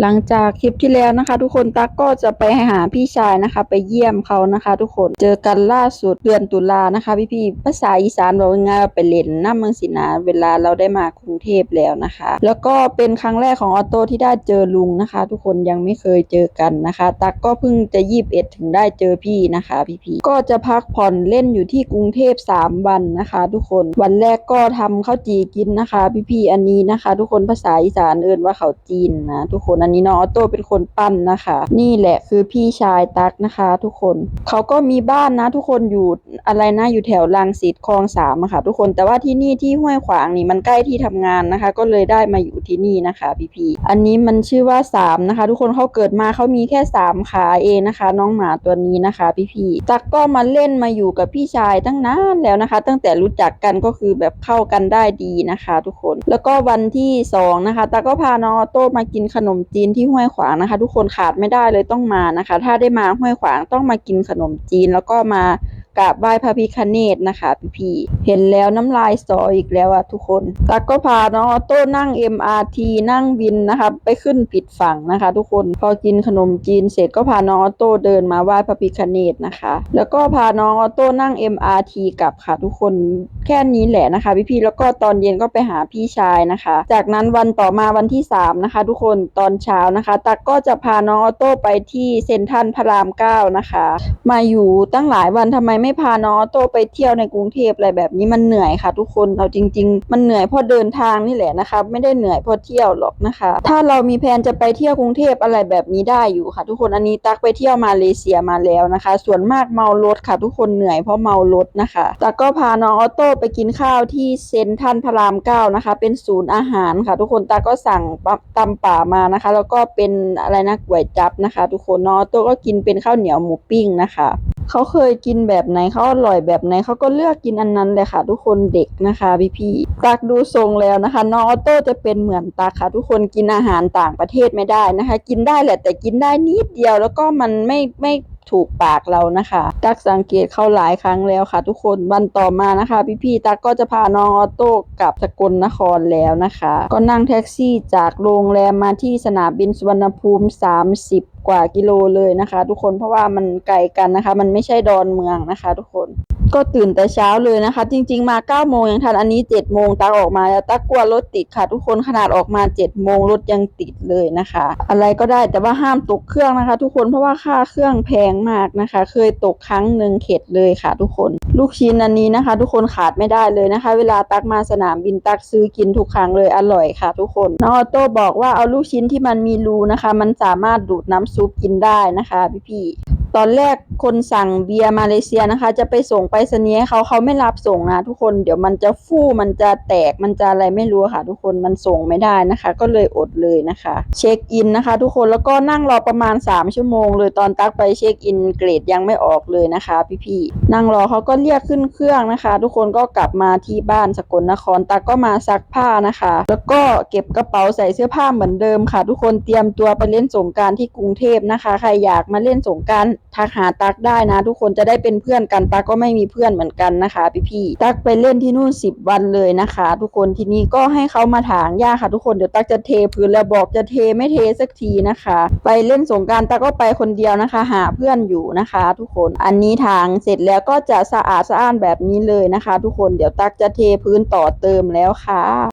หลังจากคลิปที่แล้วนะคะ ทุกคนตั๊กก็จะไปหาพี่ชายนะคะ ไปเยี่ยมเขานะคะ ทุกคนเจอกันล่าสุดเดือนตุลานะคะพี่พี่ภาษาอีสานบอกง่ายๆว่าไปเล่นน้ำเมืองสินะเวลาเราได้มากรุงเทพแล้วนะคะ แล้วก็เป็นครั้งแรกของออโต้ที่ได้เจอลุงนะคะ ทุกคนยังไม่เคยเจอกันนะคะตั๊กก็เพิ่งจะยีบเอ็ดถึงได้เจอพี่นะคะ พี่พี่ก็จะพักผ่อนเล่นอยู่ที่กรุงเทพ3วันนะคะ ทุกคนวันแรกก็ทำข้าวจีกินนะคะ พี่พี่อันนี้นะคะ ทุกคนภาษาอีสานเอิ้นว่าข้าวจีนนะทุกคนอันนี้น้องออโต้เป็นคนปั้นนะคะ นี่แหละคือพี่ชายตักนะคะ ทุกคนเขาก็มีบ้านนะ ทุกคนอยู่อะไรนะอยู่แถวรังสิตคลองสามอะค่ะ ทุกคนแต่ว่าที่นี่ที่ห้วยขวางนี่มันใกล้ที่ทำงานนะคะ ก็เลยได้มาอยู่ที่นี่นะคะพี่พี่อันนี้มันชื่อว่าสามนะคะ ทุกคนเขาเกิดมาเขามีแค่สามขาเองนะคะ น้องหมาตัวนี้นะคะ พี่พี่ตักก็มาเล่นมาอยู่กับพี่ชายตั้งนานแล้วนะคะ ตั้งแต่รู้จักกันก็คือแบบเข้ากันได้ดีนะคะ ทุกคน แล้วก็วันที่สองนะคะตาก็พาน้องออโต้มากินขนมจีนที่ห้วยขวางนะคะ ทุกคนขาดไม่ได้เลยต้องมานะคะ ถ้าได้มาห้วยขวางต้องมากินขนมจีนแล้วก็มา กราบไหว้พระพิฆเนศนะคะพี่ๆเห็นแล้วน้ำลายสออีกแล้วอะทุกคนตักก็พาน้องออโต้นั่ง MRT นั่งวินนะคะ ไปขึ้นผิดฝั่งนะคะ ทุกคนพอกินขนมจีนเสร็จก็พาน้องออโต้เดินมาไหว้พระพิฆเนศนะคะ แล้วก็พาน้องออโต้นั่ง MRT กลับค่ะ ทุกคนแค่นี้แหละนะคะ พี่ๆแล้วก็ตอนเย็นก็ไปหาพี่ชายนะคะ จากนั้นวันต่อมาวันที่สามนะคะ ทุกคนตอนเช้านะคะตักก็จะพาน้องออโต้ไปที่เซนทรัลพระรามเก้านะคะ มาอยู่ตั้งหลายวันทำไมไม่พาน้องโต้ไปเที่ยวในกรุงเทพอะไรแบบนี้มันเหนื่อยค่ะ ทุกคนเอาจริง ๆ มันเหนื่อยเพราะเดินทางนี่แหละนะคะ ไม่ได้เหนื่อยเพราะเที่ยวหรอกนะคะ ถ้าเรามีแผนจะไปเที่ยวกรุงเทพอะไรแบบนี้ได้อยู่ค่ะ ทุกคนอันนี้ตักไปเที่ยวมาเลเซียมาแล้วนะคะ ส่วนมากเมารถค่ะ ทุกคนเหนื่อยเพราะเมารถนะคะตักก็พาน้องออโต้ไปกินข้าวที่เซนทรัลพระรามเก้านะคะ เป็นศูนย์อาหารค่ะ ทุกคนตาก็สั่งตำป่ามานะคะ แล้วก็เป็นอะไรนะก๋วยจับนะคะ ทุกคนน้องออโต้ก็กินเป็นข้าวเหนียวหมูปิ้งนะคะ เขาเคยกินแบบไหนเขาอร่อยแบบไหนเขาก็เลือกกินอันนั้นเลยค่ะ ทุกคนเด็กนะคะพี่พี่ๆตักดูทรงแล้วนะคะน้องออโต้จะเป็นเหมือนตักค่ะ ทุกคนกินอาหารต่างประเทศไม่ได้นะคะ กินได้แหละแต่กินได้นิดเดียวแล้วก็มันไม่ไม่ถูกปากเรานะคะ ตักสังเกตเขาหลายครั้งแล้วค่ะ ทุกคนวันต่อมานะคะพี่พี่ๆตักก็จะพาน้องออโต้กลับสกลนครแล้วนะคะ ก็นั่งแท็กซี่จากโรงแรมมาที่สนามบินสุวรรณภูมิ 30 กว่ากิโลเลยนะคะ ทุกคนเพราะว่ามันไกลกันนะคะ มันไม่ใช่ดอนเมืองนะคะ ทุกคน ก็ตื่นแต่เช้าเลยนะคะ จริง ๆ มา9โมงยังทันอันนี้7โมงตักออกมาแล้วตักกลัวรถติดค่ะ ทุกคนขนาดออกมา7โมงรถยังติดเลยนะคะ อะไรก็ได้แต่ว่าห้ามตกเครื่องนะคะ ทุกคนเพราะว่าค่าเครื่องแพงมากนะคะ เคยตกครั้งหนึ่งเข็ดเลยค่ะ ทุกคนลูกชิ้นอันนี้นะคะ ทุกคนขาดไม่ได้เลยนะคะ เวลาตักมาสนามบินตักซื้อกินทุกครั้งเลยอร่อยค่ะ ทุกคนน้องออโต้บอกว่าเอาลูกชิ้นที่มันมีรูนะคะ มันสามารถดูดน้ำซุปกินได้นะคะพี่ๆ ตอนแรกคนสั่งเบียร์มาเลเซียนะคะ จะไปส่งไปรษณียเขาเขาไม่รับส่งนะทุกคนเดี๋ยวมันจะฟู่มันจะแตกมันจะอะไรไม่รู้ค่ะ ทุกคนมันส่งไม่ได้นะคะ ก็เลยอดเลยนะคะ เช็คอินนะคะ ทุกคนแล้วก็นั่งรอประมาณ 3 ชั่วโมง เลยตอนตักไปเช็คอินเกรดยังไม่ออกเลยนะคะ พี่ๆนั่งรอเขาก็เรียกขึ้นเครื่องนะคะ ทุกคนก็กลับมาที่บ้านสกลนครตักก็มาซักผ้านะคะ แล้วก็เก็บกระเป๋าใส่เสื้อผ้าเหมือนเดิมค่ะ ทุกคนเตรียมตัวไปเล่นสงการที่กรุงเทพนะคะ ใครอยากมาเล่นสงการทักหาตักได้นะ ทุกคนจะได้เป็นเพื่อนกันตักก็ไม่มีเพื่อนเหมือนกันนะคะ พี่ๆตักไปเล่นที่นู่น 10 วันเลยนะคะ ทุกคนทีนี้ก็ให้เขามาถางหญ้าค่ะ ทุกคนเดี๋ยวตักจะเทพื้นแล้วบอกจะเทไม่เทสักทีนะคะ ไปเล่นสงการตักก็ไปคนเดียวนะคะ หาเพื่อนอยู่นะคะ ทุกคนอันนี้ทางเสร็จแล้วก็จะสะอาดสะอ้านแบบนี้เลยนะคะ ทุกคนเดี๋ยวตักจะเทพื้นต่อเติมแล้วค่ะ